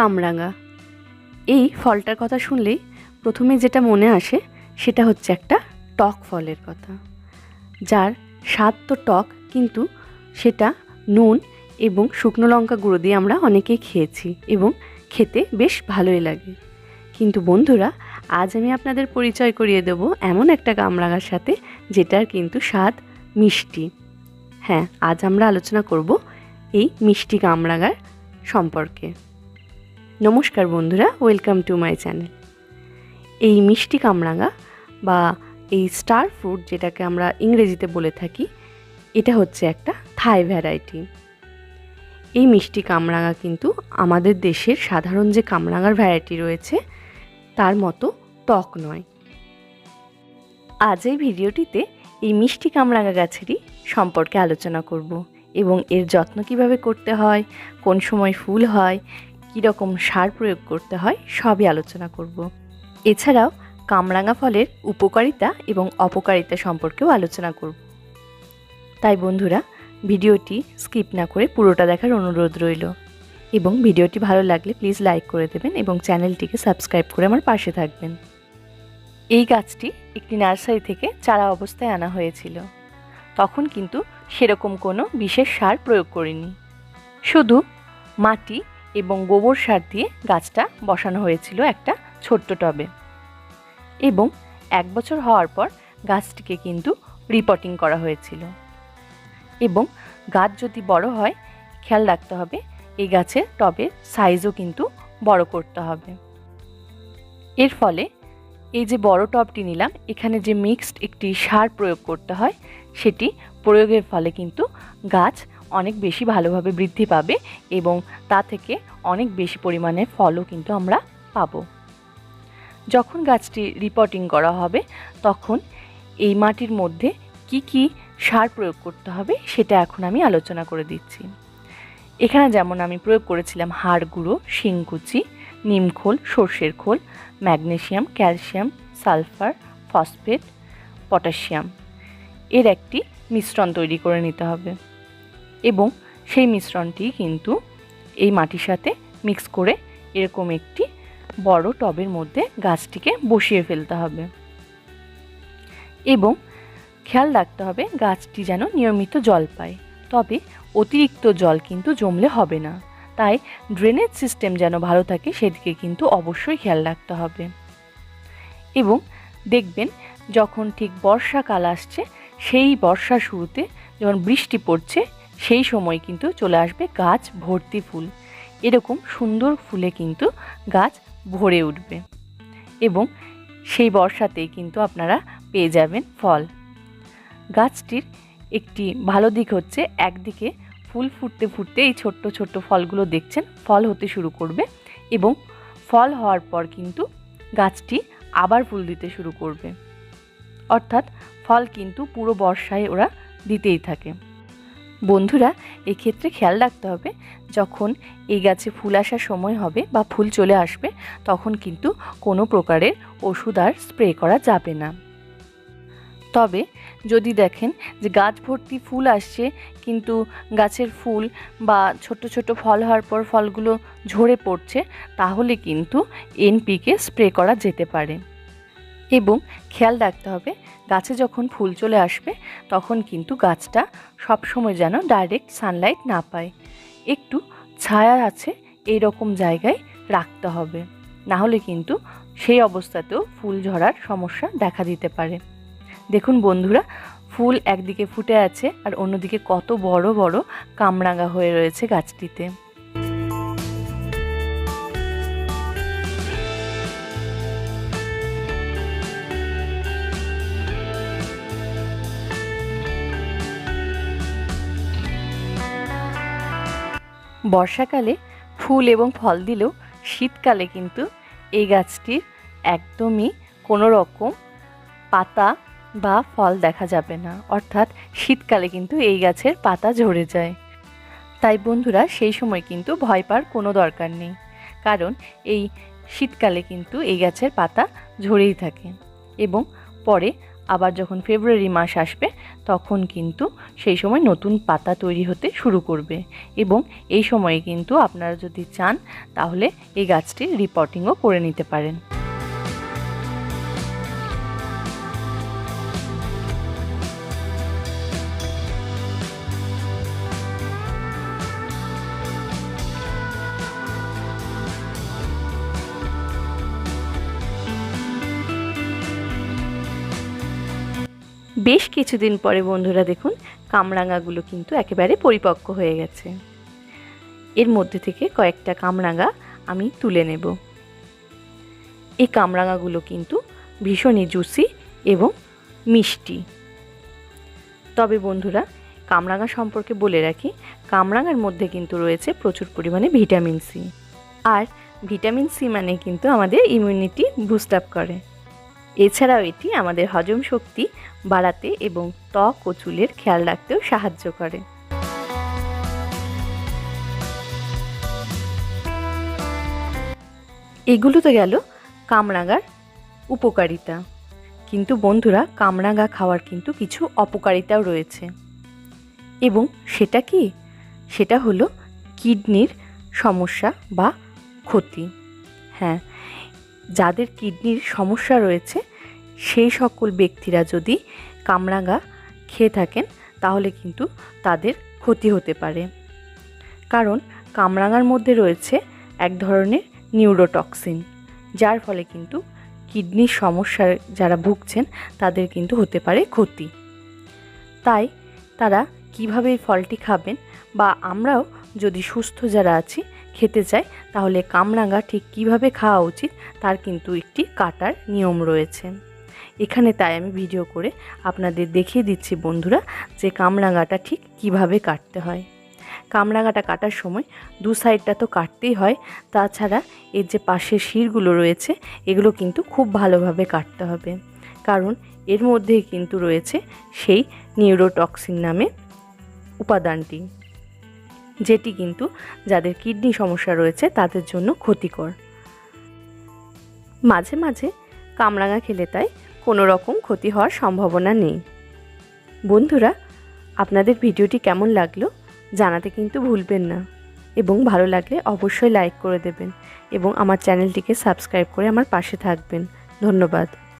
কামরাঙা। এই ফলটার কথা শুনলেই প্রথমে যেটা মনে আসে, সেটা হচ্ছে একটা টক ফলের কথা। যার স্বাদ তো টক, কিন্তু সেটা নুন এবং শুকনো লঙ্কা গুঁড়ো দিয়ে আমরা অনেকেই খেয়েছি এবং খেতে বেশ ভালোই লাগে। কিন্তু বন্ধুরা, আজ আমি আপনাদের পরিচয় করিয়ে দেবো এমন একটা কামরাঙার সাথে, যেটার কিন্তু স্বাদ মিষ্টি। হ্যাঁ আজ আমরা আলোচনা করব এই মিষ্টি কামরাঙার সম্পর্কে। নমস্কার বন্ধুরা ওয়েলকাম টু মাই চ্যানেল এই মিষ্টি কামরাঙা বা এই স্টার ফ্রুট যেটাকে আমরা ইংরেজিতে বলে থাকি, এটা হচ্ছে একটা থাই ভ্যারাইটি এই মিষ্টি কামরাঙা কিন্তু আমাদের দেশের সাধারণ যে কামরাঙার ভ্যারাইটি রয়েছে, তার মতো টক নয়। আজ এই ভিডিওটিতে এই মিষ্টি কামরাঙা গাছেরই সম্পর্কে আলোচনা করব এবং এর যত্ন কীভাবে করতে হয়, কোন সময় ফুল হয় কীরকম সার প্রয়োগ করতে হয় সবই আলোচনা করব। এছাড়াও কামরাঙা ফলের উপকারিতা এবং অপকারিতা সম্পর্কেও আলোচনা করব। তাই বন্ধুরা, ভিডিওটি স্কিপ না করে পুরোটা দেখার অনুরোধ রইল। এবং ভিডিওটি ভালো লাগলে প্লিজ লাইক করে দেবেন এবং চ্যানেলটিকে সাবস্ক্রাইব করে আমার পাশে থাকবেন। এই গাছটি একটি নার্সারি থেকে চারা অবস্থায় আনা হয়েছিল। তখন কিন্তু সেরকম কোনো বিশেষ সার প্রয়োগ করিনি। শুধু মাটি এবং গোবর সার দিয়ে গাছটা বসানো হয়েছিল একটা ছোট্ট টবে। এবং এক বছর হওয়ার পর গাছটিকে কিন্তু রিপোর্টিং করা হয়েছিল। এবং গাছ যদি বড় হয়, খেয়াল রাখতে হবে, এই গাছের টবের সাইজও কিন্তু বড় করতে হবে। এর ফলে এই যে বড় টবটি নিলাম, এখানে যে মিক্সড একটি সার প্রয়োগ করতে হয়, সেটি প্রয়োগের ফলে কিন্তু গাছ অনেক বেশি ভালোভাবে বৃদ্ধি পাবে এবং তা থেকে অনেক বেশি পরিমাণে ফলও কিন্তু আমরা পাবো। যখন গাছটি রিপোর্টিং করা হবে, তখন এই মাটির মধ্যে কি কি সার প্রয়োগ করতে হবে সেটা এখন আমি আলোচনা করে দিচ্ছি। এখানে যেমন আমি প্রয়োগ করেছিলাম হাড় গুঁড়ো, শিংকুচি নিমখোল সর্ষের খোল, magnesium, calcium, sulphur, phosphate, potassium. এর একটি মিশ্রণ তৈরি করে নিতে হবে। এবং সেই মিশ্রণটি কিন্তু এই মাটির সাথে মিক্স করে এরকম একটি বড় টবের মধ্যে গাছটিকে বসিয়ে ফেলতে হবে। এবং খেয়াল রাখতে হবে গাছটি যেন নিয়মিত জল পায়। তবে অতিরিক্ত জল কিন্তু জমলে হবে না। তাই ড্রেনেজ সিস্টেম যেন ভালো থাকে সেদিকে কিন্তু অবশ্যই খেয়াল রাখতে হবে। এবং দেখবেন যখন ঠিক বর্ষাকাল আসছে, সেই বর্ষা শুরুতে যখন বৃষ্টি পড়ছে সেই সময় কিন্তু চলে আসবে গাছ ভর্তি ফুল। এরকম সুন্দর ফুলে কিন্তু গাছ ভরে উঠবে। এবং সেই বর্ষাতেই কিন্তু আপনারা পেয়ে যাবেন ফল। গাছটির একটি ভালো দিক হচ্ছে একদিকে ফুল ফুটতে ফুটতে এই ছোট্ট ছোট্ট ফলগুলো দেখছেন, ফল হতে শুরু করবে এবং ফল হওয়ার পর কিন্তু গাছটি আবার ফুল দিতে শুরু করবে। অর্থাৎ ফল কিন্তু পুরো বর্ষায় ওরা দিতেই থাকে। বন্ধুরা, এক্ষেত্রে খেয়াল রাখতে হবে, যখন এই গাছে ফুল আসার সময় হবে বা ফুল চলে আসবে, তখন কিন্তু কোনো প্রকারের ওষুধ আর স্প্রে করা যাবে না। তবে যদি দেখেন যে গাছ ভর্তি ফুল আসছে, কিন্তু গাছের ফুল বা ছোট ছোট ফল হওয়ার পর ফলগুলো ঝরে পড়ছে, তাহলে কিন্তু এনপিকে স্প্রে করা যেতে পারে। এবং খেয়াল রাখতে হবে, গাছে যখন ফুল চলে আসবে, তখন কিন্তু গাছটা সবসময় যেন ডাইরেক্ট সানলাইট না পায়। একটু ছায়া আছে এই রকম জায়গায় রাখতে হবে। না হলে কিন্তু সেই অবস্থাতেও ফুল ঝরার সমস্যা দেখা দিতে পারে। দেখুন বন্ধুরা, ফুল একদিকে ফুটে আছে আর অন্যদিকে কত বড় বড় কামরাঙা হয়ে রয়েছে গাছটিতে। বর্ষাকালে ফুল এবং ফল দিলেও শীতকালে কিন্তু এই গাছটির একদমই কোনো রকম পাতা বা ফল দেখা যাবে না। অর্থাৎ শীতকালে কিন্তু এই গাছের পাতা ঝরে যায়। তাই বন্ধুরা, সেই সময় কিন্তু ভয় পাওয়ার কোনো দরকার নেই। কারণ এই শীতকালে কিন্তু এই গাছের পাতা ঝরেই থাকে এবং পরে আবার যখন ফেব্রুয়ারি মাস আসবে, তখন কিন্তু সেই সময় নতুন পাতা তৈরি হতে শুরু করবে। এবং এই সময়ে কিন্তু আপনারা যদি চান, তাহলে এই গাছটির রিপোর্টিংও করে নিতে পারেন। বেশ কিছুদিন পরে বন্ধুরা দেখুন, কামরাঙাগুলো কিন্তু একেবারে পরিপক্ক হয়ে গেছে। এর মধ্যে থেকে কয়েকটা কামরাঙা আমি তুলে নেব। এই কামরাঙাগুলো কিন্তু ভীষণই জুসি এবং মিষ্টি। তবে বন্ধুরা, কামরাঙা সম্পর্কে বলে রাখি, কামরাঙার মধ্যে কিন্তু রয়েছে প্রচুর পরিমাণে ভিটামিন সি। আর ভিটামিন সি মানে কিন্তু আমাদের ইমিউনিটি বুস্ট আপ করে। এছাড়াও এটি আমাদের হজম শক্তি বাড়াতে এবং ত্বক ও চুলের খেয়াল রাখতেও সাহায্য করে। এগুলো তো গেল কামরাঙার উপকারিতা। কিন্তু বন্ধুরা, কামরাঙা খাওয়ার কিন্তু কিছু অপকারিতাও রয়েছে। এবং সেটা কি? সেটা হলো কিডনির সমস্যা বা ক্ষতি। হ্যাঁ যাদের কিডনির সমস্যা রয়েছে সেই সকল ব্যক্তিরা যদি কামরাঙা খেয়ে থাকেন, তাহলে কিন্তু তাদের ক্ষতি হতে পারে। কারণ কামরাঙার মধ্যে রয়েছে এক ধরনের নিউরোটক্সিন, যার ফলে কিন্তু কিডনির সমস্যার যারা ভুগছেন, তাদের কিন্তু হতে পারে ক্ষতি। তাই তারা কীভাবে এই ফলটি খাবেন বা আমরাও যদি সুস্থ যারা আছি, খেতে চাই, তাহলে কামরাঙা ঠিক কীভাবে খাওয়া উচিত, তার কিন্তু একটি কাটার নিয়ম রয়েছে। এখানে তাই আমি ভিডিও করে আপনাদের দেখিয়ে দিচ্ছি বন্ধুরা যে কামরাঙাটা ঠিক কীভাবে কাটতে হয়। কামরাঙাটা কাটার সময় দু সাইডটা তো কাটতেই হয়, তাছাড়া এর যে পাশের শিরগুলো রয়েছে, এগুলো কিন্তু খুব ভালোভাবে কাটতে হবে। কারণ এর মধ্যে কিন্তু রয়েছে সেই নিউরোটক্সিন নামে উপাদানটি, যেটি কিন্তু যাদের কিডনি সমস্যা রয়েছে তাদের জন্য ক্ষতিকর। মাঝে মাঝে কামরাঙা খেলে তাই কোনো রকম ক্ষতি হওয়ার সম্ভাবনা নেই। বন্ধুরা, আপনাদের ভিডিওটি কেমন লাগল জানাতে কিন্তু ভুলবেন না এবং ভালো লাগলে অবশ্যই লাইক করে দেবেন এবং আমার চ্যানেলটিকে সাবস্ক্রাইব করে আমার পাশে থাকবেন। ধন্যবাদ।